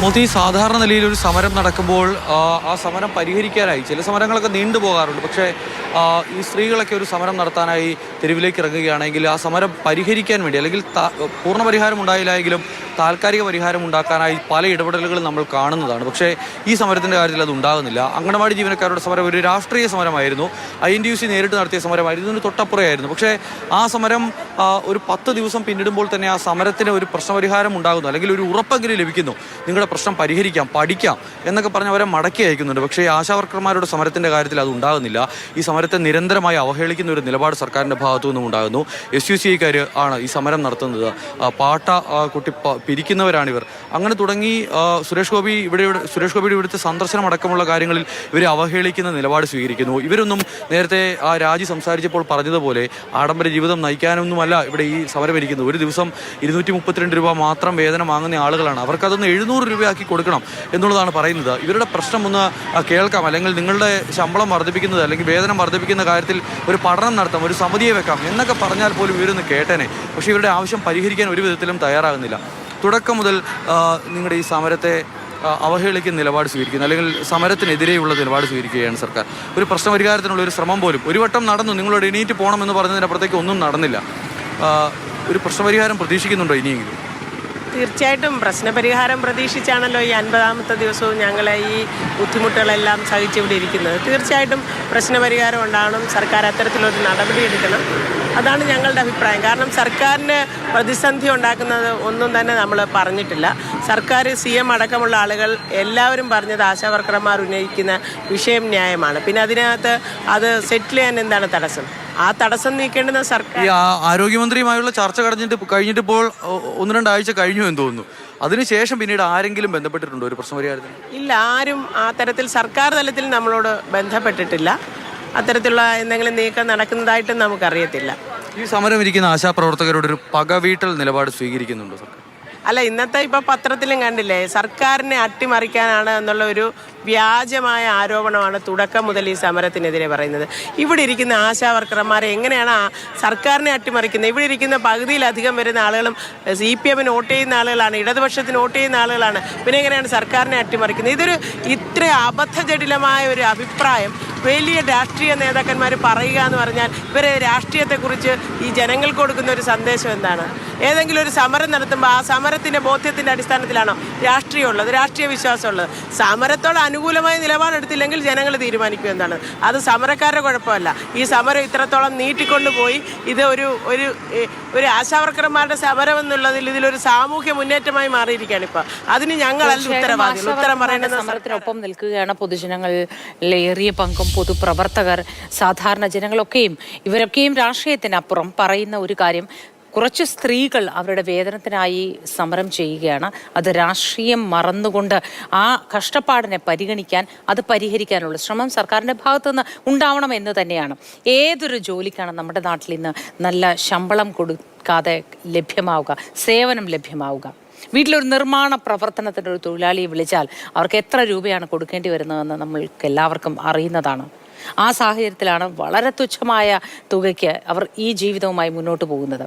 മോദി സാധാരണ നിലയിൽ ഒരു സമരം നടക്കുമ്പോൾ ആ, സമരം പരിഹരിക്കാനായി ചില സമരങ്ങളൊക്കെ നീണ്ടു പോകാറുണ്ട്. പക്ഷേ ഈ സ്ത്രീകളൊക്കെ ഒരു സമരം നടത്താനായി തെരുവിലേക്ക് ഇറങ്ങുകയാണെങ്കിൽ ആ സമരം പരിഹരിക്കാൻ വേണ്ടി അല്ലെങ്കിൽ പൂർണ പരിഹാരം ഉണ്ടായില്ലെങ്കിലും താൽക്കാലിക പരിഹാരം ഉണ്ടാക്കാനായി പല ഇടപെടലുകളും നമ്മൾ കാണുന്നതാണ്. പക്ഷേ ഈ സമരത്തിന്റെ കാര്യത്തിൽ അത് ഉണ്ടാകുന്നില്ല. അങ്കണവാടി ജീവനക്കാരുടെ സമരം ഒരു രാഷ്ട്രീയ സമരമായിരുന്നു. I N D U C നേരിട്ട് നടത്തിയ സമരമായിരുന്നു. ഇതിന് തൊട്ടപ്പുറയായിരുന്നു. പക്ഷേ ആ സമരം ഒരു പത്ത് ദിവസം പിന്നിടുമ്പോൾ തന്നെ ആ സമരത്തിന് ഒരു പ്രശ്നപരിഹാരം ഉണ്ടാകുന്നു. അല്ലെങ്കിൽ ഒരു ഉറപ്പെങ്കിലും ലഭിക്കുന്നു. നിങ്ങളുടെ പ്രശ്നം പരിഹരിക്കാം പഠിക്കാം എന്നൊക്കെ പറഞ്ഞ് അവരെ മടക്കി അയക്കുന്നുണ്ട്. പക്ഷേ ആശാവർക്കർമാരുടെ സമരത്തിന്റെ കാര്യത്തിൽ അത് ഉണ്ടാകുന്നില്ല. ഈ സമരത്തെ നിരന്തരമായി അവഹേളിക്കുന്ന ഒരു നിലപാട് സർക്കാരിന്റെ ഭാഗത്തു നിന്നും ഉണ്ടാകുന്നു. എസ് യു സി ആണ് ഈ സമരം നടത്തുന്നത്. പാട്ട കുട്ടി പിരിക്കുന്നവരാണിവർ. അങ്ങനെ തുടങ്ങി സുരേഷ് ഗോപി ഇവിടെ സുരേഷ് ഗോപിയുടെ ഇവിടുത്തെ സന്ദർശനം അടക്കമുള്ള കാര്യങ്ങളിൽ ഇവരെ അവഹേളിക്കുന്ന നിലപാട് സ്വീകരിക്കുന്നു. ഇവരൊന്നും നേരത്തെ ആ രാജി സംസാരിച്ചപ്പോൾ പറഞ്ഞതുപോലെ ആഡംബര ജീവിതം നയിക്കാനൊന്നുമല്ല ഇവിടെ ഈ സമരം ഇരിക്കുന്നത്. ഒരു ദിവസം ഇരുന്നൂറ്റി മുപ്പത്തിരണ്ട് രൂപ മാത്രം വേതനം വാങ്ങുന്ന ആളുകളാണ്. അവർക്കതൊന്ന് എഴുന്നൂറ് രൂപയാക്കി കൊടുക്കണം എന്നുള്ളതാണ് പറയുന്നത്. ഇവരുടെ പ്രശ്നം ഒന്ന് കേൾക്കാം. അല്ലെങ്കിൽ നിങ്ങളുടെ ശമ്പളം വർദ്ധിപ്പിക്കുന്നത് അല്ലെങ്കിൽ വേതനം വർദ്ധിപ്പിക്കുന്ന കാര്യത്തിൽ ഒരു പഠനം നടത്താം ഒരു സമിതിയെ വെക്കാം എന്നൊക്കെ പറഞ്ഞാൽ പോലും ഇവരൊന്ന് കേട്ടേനെ. പക്ഷേ ഇവരുടെ ആവശ്യം പരിഹരിക്കാൻ ഒരു വിധത്തിലും തയ്യാറാകുന്നില്ല. തുടക്കം മുതൽ നിങ്ങളുടെ ഈ സമരത്തെ അവഹേളിക്കുന്ന നിലപാട് സ്വീകരിക്കുന്നു. അല്ലെങ്കിൽ സമരത്തിനെതിരെയുള്ള നിലപാട് സ്വീകരിക്കുകയാണ് സർക്കാർ. ഒരു പ്രശ്നപരിഹാരത്തിനുള്ള ഒരു ശ്രമം പോലും ഒരു വട്ടം നടന്നു നിങ്ങളോട് എണീറ്റ് പോകണമെന്ന് പറഞ്ഞതിനപ്പുറത്തേക്ക് ഒന്നും നടന്നില്ല. ഒരു പ്രശ്നപരിഹാരം പ്രതീക്ഷിക്കുന്നുണ്ടോ ഇനിയെങ്കിലും? തീർച്ചയായിട്ടും. പ്രശ്നപരിഹാരം പ്രതീക്ഷിച്ചാണല്ലോ ഈ അൻപതാമത്തെ ദിവസവും ഞങ്ങൾ ഈ ബുദ്ധിമുട്ടുകളെല്ലാം സഹിച്ചിവിടെ ഇരിക്കുന്നത് തീർച്ചയായിട്ടും പ്രശ്നപരിഹാരം ഉണ്ടാകണം സർക്കാർ അത്തരത്തിലൊരു നടപടി എടുക്കണം അതാണ് ഞങ്ങളുടെ അഭിപ്രായം. കാരണം സർക്കാരിന് പ്രതിസന്ധി ഉണ്ടാക്കുന്നത് ഒന്നും തന്നെ നമ്മൾ പറഞ്ഞിട്ടില്ല. സർക്കാർ സി എം അടക്കമുള്ള ആളുകൾ എല്ലാവരും പറഞ്ഞത് ആശാവർക്കർമാർ ഉന്നയിക്കുന്ന വിഷയം ന്യായമാണ്. പിന്നെ അതിനകത്ത് അത് സെറ്റിൽ ചെയ്യാൻ എന്താണ് തടസ്സം? ആ തടസ്സം നീക്കേണ്ടുന്ന സർക്കാർ ഈ ആ- ആരോഗ്യമന്ത്രിയുമായുള്ള ചർച്ച കഴിഞ്ഞിട്ട് കഴിഞ്ഞിട്ടിപ്പോൾ ഒന്ന് രണ്ടാഴ്ച കഴിഞ്ഞു എന്ന് തോന്നുന്നു. അതിനുശേഷം പിന്നീട് ആരെങ്കിലും ബന്ധപ്പെട്ടിട്ടുണ്ടോ? ഒരു പ്രശ്നപരിഹാരത്തിന് ഇല്ല ആരും ആ തരത്തിൽ സർക്കാർ തലത്തിൽ നമ്മളോട് ബന്ധപ്പെട്ടിട്ടില്ല. അത്തരത്തിലുള്ള എന്തെങ്കിലും നീക്കം നടക്കുന്നതായിട്ടും നമുക്കറിയത്തില്ല. ഈ സമരം ഇരിക്കുന്ന ആശാപ്രവർത്തകരോട് ഒരു പകവീട്ടൽ നിലപാട് സ്വീകരിക്കുന്നുണ്ടോ സർക്കാർ? അല്ല ഇന്നത്തെ ഇപ്പൊ പത്രത്തിലും കണ്ടില്ലേ സർക്കാരിനെ അട്ടിമറിക്കാനാണ് എന്നുള്ള ഒരു വ്യാജമായ ആരോപണമാണ് തുടക്കം മുതൽ ഈ സമരത്തിനെതിരെ പറയുന്നത്. ഇവിടെ ഇരിക്കുന്ന ആശാ വർക്കർമാരെ എങ്ങനെയാണ് സർക്കാരിനെ അട്ടിമറിക്കുന്നത്? ഇവിടെ ഇരിക്കുന്ന പകുതിയിലധികം വരുന്ന ആളുകളും സി പി എമ്മിന് വോട്ട് ചെയ്യുന്ന ആളുകളാണ് ഇടതുപക്ഷത്തിന് വോട്ട് ചെയ്യുന്ന ആളുകളാണ്. പിന്നെ എങ്ങനെയാണ് സർക്കാരിനെ അട്ടിമറിക്കുന്നത്? ഇതൊരു ഇത്ര അബദ്ധജടിലമായ ഒരു അഭിപ്രായം വലിയ രാഷ്ട്രീയ നേതാക്കന്മാർ പറയുക എന്ന് പറഞ്ഞാൽ ഇവരെ രാഷ്ട്രീയത്തെക്കുറിച്ച് ഈ ജനങ്ങൾക്ക് കൊടുക്കുന്ന ഒരു സന്ദേശം എന്താണ്? ഏതെങ്കിലും ഒരു സമരം നടത്തുമ്പോൾ ആ സമരത്തിന്റെ ബോധ്യത്തിന്റെ അടിസ്ഥാനത്തിലാണോ രാഷ്ട്രീയം ഉള്ളത് രാഷ്ട്രീയ വിശ്വാസമുള്ളത്? സമരത്തോട് അനുകൂലമായ നിലപാടെടുത്തില്ലെങ്കിൽ ജനങ്ങൾ തീരുമാനിക്കും എന്താണ്? അത് സമരക്കാരുടെ കുഴപ്പമല്ല. ഈ സമരം ഇത്രത്തോളം നീട്ടിക്കൊണ്ടുപോയി ഇത് ഒരു ഒരു ഒരു ആശാവർക്കർമാരുടെ സമരം എന്നുള്ളതിൽ ഇതിലൊരു സാമൂഹ്യ മുന്നേറ്റമായി മാറിയിരിക്കുകയാണ് ഇപ്പോൾ അതിന് ഞങ്ങളല്ല ഉത്തരവാദികൾ. ഉത്തരം പറയേണ്ടത് സമരത്തിനൊപ്പം നിൽക്കുകയാണ് പൊതുജനങ്ങളിലേറിയ പങ്കും പൊതുപ്രവർത്തകർ. സാധാരണ ജനങ്ങളൊക്കെയും ഇവരൊക്കെയും രാഷ്ട്രീയത്തിനപ്പുറം പറയുന്ന ഒരു കാര്യം കുറച്ച് സ്ത്രീകൾ അവരുടെ വേതനത്തിനായി സമരം ചെയ്യുകയാണ്. അത് രാഷ്ട്രീയം മറന്നുകൊണ്ട് ആ കഷ്ടപ്പാടിനെ പരിഗണിക്കാൻ അത് പരിഹരിക്കാനുള്ള ശ്രമം സർക്കാരിന്റെ ഭാഗത്തുനിന്ന് ഉണ്ടാവണം എന്ന് തന്നെയാണ്. ഏതൊരു ജോലിക്കാണ് നമ്മുടെ നാട്ടിൽ ഇന്ന് നല്ല ശമ്പളം കൊടുക്കാതെ ലഭ്യമാവുക സേവനം ലഭ്യമാവുക? വീട്ടിലൊരു നിർമ്മാണ പ്രവർത്തനത്തിന്റെ ഒരു തൊഴിലാളിയെ വിളിച്ചാൽ അവർക്ക് എത്ര രൂപയാണ് കൊടുക്കേണ്ടി വരുന്നതെന്ന് നമ്മൾക്ക് എല്ലാവർക്കും അറിയുന്നതാണ്. ആ സാഹചര്യത്തിലാണ് വളരെ തുച്ഛമായ തുകയ്ക്ക് അവർ ഈ ജീവിതവുമായി മുന്നോട്ട് പോകുന്നത്.